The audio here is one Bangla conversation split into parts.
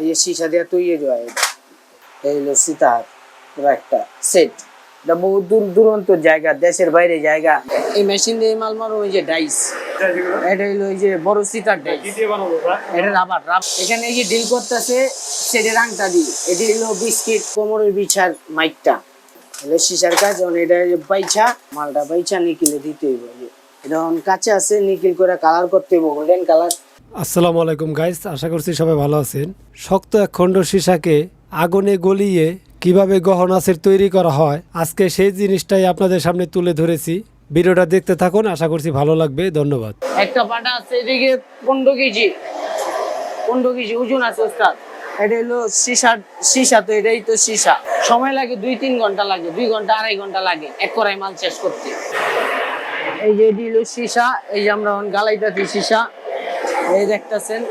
এই যে সীসা দিয়ে তৈরি হয় এই হলো সীতাহার পুরো একটা সেট এটা বহু দূর দূরান্ত জায়গা, দেশের বাইরে জায়গা। এই মেশিন দিয়ে মাল মারো ওই যে ডাইস এটা হলো ওই যে বড় সীতার ডাইস এটা রাবার রাব এখানে এই যে ডিল করতেছে সেটের আংটা দিয়ে। এটি হলো বিস্কিট কোমরের বিছার মাইকটা। হলো সিসার কাজ যেমন এটা বাইছা। মালটা বাইছা, নিকিলে দিতে হইব। এই এটা কাছে আছে, নিকিল করে কালার করতে হইব গোল্ডেন কালার আসসালামু আলাইকুম গাইস আশা করছি সবাই ভালো আছেন। শক্ত এক খণ্ড সীসাকে আগুনে গলিয়ে কীভাবে গহনাসের তৈরি করা হয়, আজকে সেই জিনিসটাই আপনাদের সামনে তুলে ধরেছি। ভিডিওটা দেখতে থাকুন, আশা করছি ভালো লাগবে। ধন্যবাদ। একটা পাটা আছে, এদিকে পনেরো কেজি। পনেরো কেজি, ওজন আছে, ওস্তাদ। এটা হলো সীসা সীসা তো এটাই তো সীসা সময় লাগে দুই তিন ঘণ্টা লাগে, দুই ঘণ্টা, আড়াই ঘণ্টা লাগে, এক কড়াই মাল শেষ করতে। এই যে এটি হলো সীসা এই যে আমরা এখন গালাইতাছি সীসা এই দেখতেছেন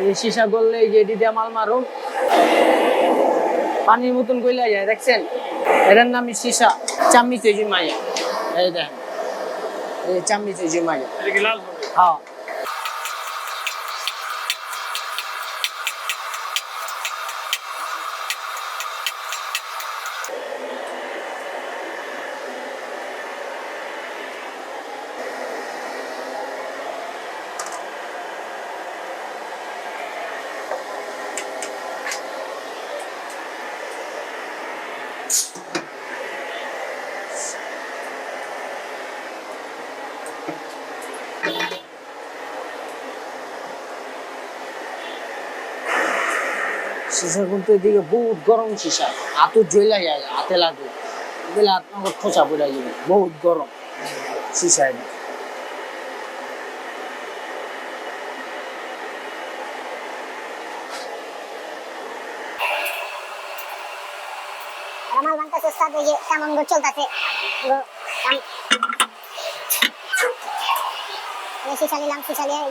এই সীসা করলে এই যে এটি মাল মারুন পানির মতন কইলা যায় দেখছেন? এটার নামই সীসা চাম্মি তৈজি মাইয়া এই দেখেন এই চাম্মি তৈজি মাইয়া হ্যাঁ। সীসা কিন্তু এদিকে বহুত গরম সীসা হাতও জ্বলা যায়, হাতে লাগে আপনার খোঁচা পড়ে যাবে, বহুত গরম। সীসা আমার এই যে কেমন গো চলতেছে। এই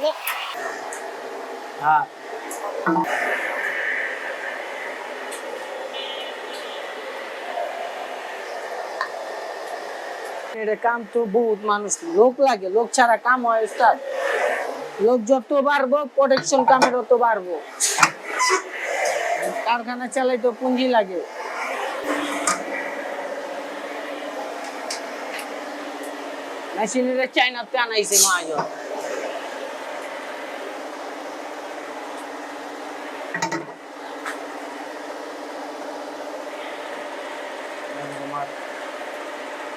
যে হ্যাঁ। কাম তো বহুত মানুষ, লোক লাগে, লোক ছাড়া কাম হয় উস্তাদ লোক যত বাড়বো প্রোটেকশন কামের তত বাড়বো। কারখানা চালাই তো পুঁজি লাগে। মেশিনের চাইনাতে আনাইছে মহাজন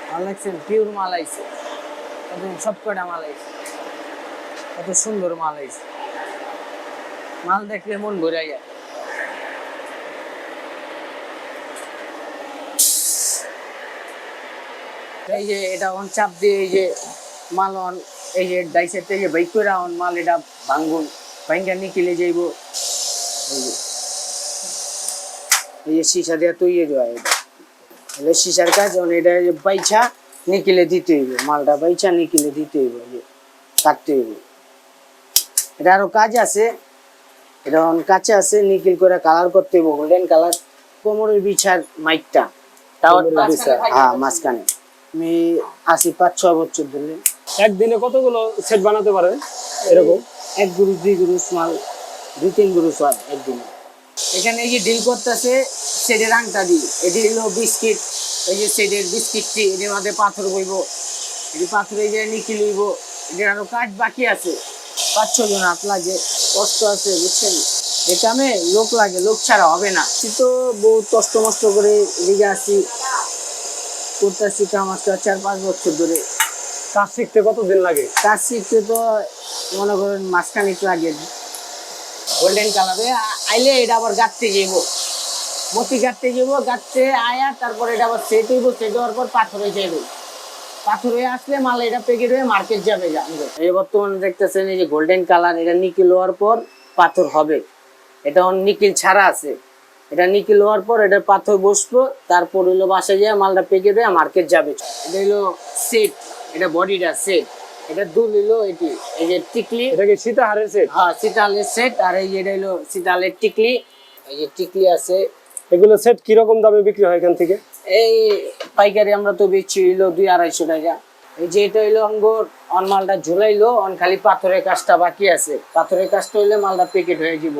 মাল লাগছেন পিওর মাল আইছে কত সব কটা মাল আইছে কত সুন্দর মাল আইছে মাল দেখলে মন ভরে যায় এই যে এটা অন চাপ দিয়ে এই যে মাল অন এই যে ডাইসের থেকে বাইক করে অন মাল এটা ভাঙ্গুন ভাঙ্গা নিকিলে যাইব। এই যে। এই যে সীসা দিয়ে তৈরি হয় এটা। হলো সীসার কাজ যেমন এটা যে বাইছা নিকিলে দিতে হইব মালটা বাইছা নিকিলে দিতে হইব এই যে কাটতে হইব। এটা আরও কাজ আছে এটা অন কাছে আছে নিকিল করে কালার করতে হইব গোল্ডেন কালার কোমরের বিছার মাইকটা। হ্যাঁ মাঝখানে। আমি আশি পাঁচ ছয় বছর ধরে। একদিনে কতগুলো সেট বানাতে পারেন এরকম? এক গুরু দুই গুরু মাল দুই তিন গুরু হয় একদিনে। এখানে এই যে ডিল করতেছে সেটের আংটা দিয়ে। এটি হলো বিস্কিট এই যে সেটের বিস্কিটটি এটির মধ্যে পাথর বইব। এটি পাথর এই যে নিকিল হইব এটির আরও কাজ বাকি আছে। পাঁচ ছ জন হাত লাগে কষ্ট আছে বুঝছেন? এই কামে লোক লাগে লোক ছাড়া হবে না। আমি তো বহুত কষ্ট মষ্ট করে এদিকে আসি। করতেছি কাম আজকে চার পাঁচ বছর ধরে। কাজ শিখতে কতদিন লাগে? কাজ শিখতে তো মনে করেন মাঝখানিক লাগে। গোল্ডেন কালারে আইলে এটা আবার গাঁততে যাব মতি গাঁততে যাব গাঁততে আয়া তারপর এটা আবার সেট হইব সেট হওয়ার পর পাথর যাবে পাথর হয়ে আসলে মাল এটা প্যাকেট হয়ে মার্কেট যাবে এই বর্তমানে দেখতেছেন এই যে গোল্ডেন কালার এটা নিকিল হওয়ার পর পাথর হবে। এটা নিকিল ছাড়া আছে। এটা নিকিল হওয়ার পর এটা পাথর বসবো তারপর হইল বাসায় যায় মালটা পেকে দেয় মার্কেট যাবে। এটা হইল সেট এটা বডিটা সেট এটা দুল হইল এটি এই যে টিকলি। এটা কি সীতাহারের সেট হ্যাঁ সিতালের সেট আর এই যে এটা হইল সিতালের টিকলি। এই যে টিকলি আছে। এগুলো সেট কীরকম দামে বিক্রি হয় এখান থেকে? এই পাইকারি আমরা তো বেচছি হইল দুই আড়াইশো টাকা। এই যে এটা হইল অঙ্গর অন মালটা ঝুলাইলো অন খালি পাথরের কাজটা বাকি আছে। পাথরের কাজটা হইলে মালটা প্যাকেট হয়ে যাব।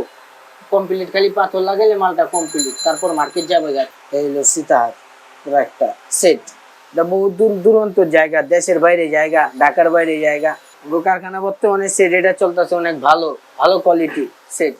কমপ্লিট খালি পাথর লাগাইলে মালটা কমপ্লিট তারপর মার্কেট যাবে গা। এই হলো সীতাহার একটা সেট এটা বহু দূর দূরান্ত জায়গা, দেশের বাইরে জায়গা, ঢাকার বাইরে জায়গা। কারখানা বর্তমানে সেট এটা চলতেছে অনেক ভালো ভালো কোয়ালিটি সেট